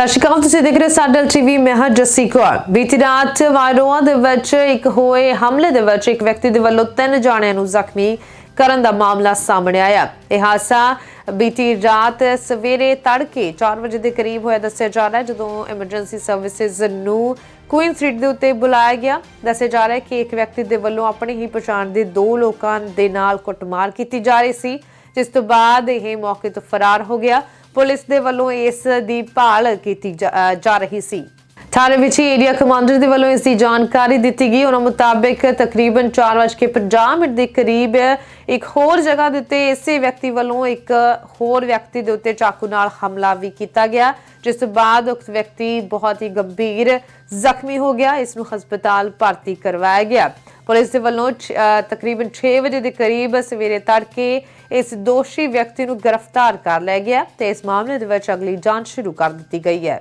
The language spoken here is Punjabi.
ਸਤਿ ਸ਼੍ਰੀ ਅਕਾਲ, ਤੁਸੀਂ ਦੇਖ ਰਹੇ ਹੋ ਸਾਡਲ ਟੀਵੀ, ਮੈਂ ਹਾਂ ਜੱਸੀ ਕੌਰ। ਬੀਤੀ ਰਾਤ ਵਾਇਰੋਆ ਦੇ ਵਿੱਚ ਇੱਕ ਹੋਏ ਹਮਲੇ ਦੇ ਵਿੱਚ ਇੱਕ ਵਿਅਕਤੀ ਦੇ ਵੱਲੋਂ ਤਿੰਨ ਜਾਣਿਆਂ ਨੂੰ ਜ਼ਖਮੀ ਕਰਨ ਦਾ ਮਾਮਲਾ ਸਾਹਮਣੇ ਆਇਆ। ਇਹ ਹਾਦਸਾ ਬੀਤੀ ਰਾਤ ਸਵੇਰੇ ਤੜਕੇ 4 ਵਜੇ ਦੇ ਕਰੀਬ ਹੋਇਆ ਦੱਸਿਆ ਜਾ ਰਿਹਾ ਜਦੋਂ ਐਮਰਜੈਂਸੀ ਸਰਵਿਸਿਜ਼ ਨੂੰ ਕੁਈਨ ਸਟਰੀਟ ਦੇ ਉੱਤੇ ਬੁਲਾਇਆ ਗਿਆ। ਦੱਸਿਆ ਜਾ ਰਿਹਾ ਕਿ ਇੱਕ ਵਿਅਕਤੀ ਦੇ ਵੱਲੋਂ ਆਪਣੀ ਹੀ ਪਛਾਣ ਦੇ ਦੋ ਲੋਕਾਂ ਦੇ ਨਾਲ ਕੁੱਟਮਾਰ ਕੀਤੀ ਜਾ ਰਹੀ ਸੀ, ਜਿਸ ਤੋਂ ਬਾਅਦ ਇਹ ਮੌਕੇ ਤੋਂ ਫਰਾਰ ਹੋ ਗਿਆ। ਪੁਲਿਸ ਦੇ ਵੱਲੋਂ ਇਸ ਦੀ ਭਾਲ ਕੀਤੀ ਜਾ ਅਹ ਜਾ ਰਹੀ ਸੀ। ਥਾਣੇ ਵਿੱਚ ਏਰੀਆ ਕਮਾਂਡਰ ਦੇ ਵੱਲੋਂ ਇਸ ਦੀ ਜਾਣਕਾਰੀ ਦਿੱਤੀ ਗਈ। ਉਹਨਾਂ ਮੁਤਾਬਕ ਤਕਰੀਬਨ 4:50 ਮਿੰਟ ਦੇ ਕਰੀਬ ਇੱਕ ਹੋਰ ਜਗ੍ਹਾ ਦੇ ਉੱਤੇ ਇਸੇ ਵਿਅਕਤੀ ਵੱਲੋਂ ਇੱਕ ਹੋਰ ਵਿਅਕਤੀ ਦੇ ਉੱਤੇ ਚਾਕੂ ਨਾਲ ਹਮਲਾ ਵੀ ਕੀਤਾ ਗਿਆ, ਜਿਸ ਤੋਂ ਬਾਅਦ ਉਸ ਵਿਅਕਤੀ ਬਹੁਤ ਹੀ ਗੰਭੀਰ ਜ਼ਖਮੀ ਹੋ ਗਿਆ। ਇਸ ਨੂੰ ਹਸਪਤਾਲ ਭਰਤੀ ਕਰਵਾਇਆ ਗਿਆ। ਪੁਲਿਸ ਦੇ ਵੱਲੋਂ ਅਹ ਤਕਰੀਬਨ 6 ਵਜੇ ਦੇ ਕਰੀਬ ਸਵੇਰੇ ਤੜਕੇ ਇਸ ਦੋਸ਼ੀ ਵਿਅਕਤੀ ਨੂੰ ਗ੍ਰਿਫਤਾਰ ਕਰ ਲਿਆ ਗਿਆ ਤੇ ਇਸ ਮਾਮਲੇ ਦੇ ਵਿੱਚ ਅਗਲੀ ਜਾਂਚ ਸ਼ੁਰੂ ਕਰ ਦਿੱਤੀ ਗਈ ਹੈ।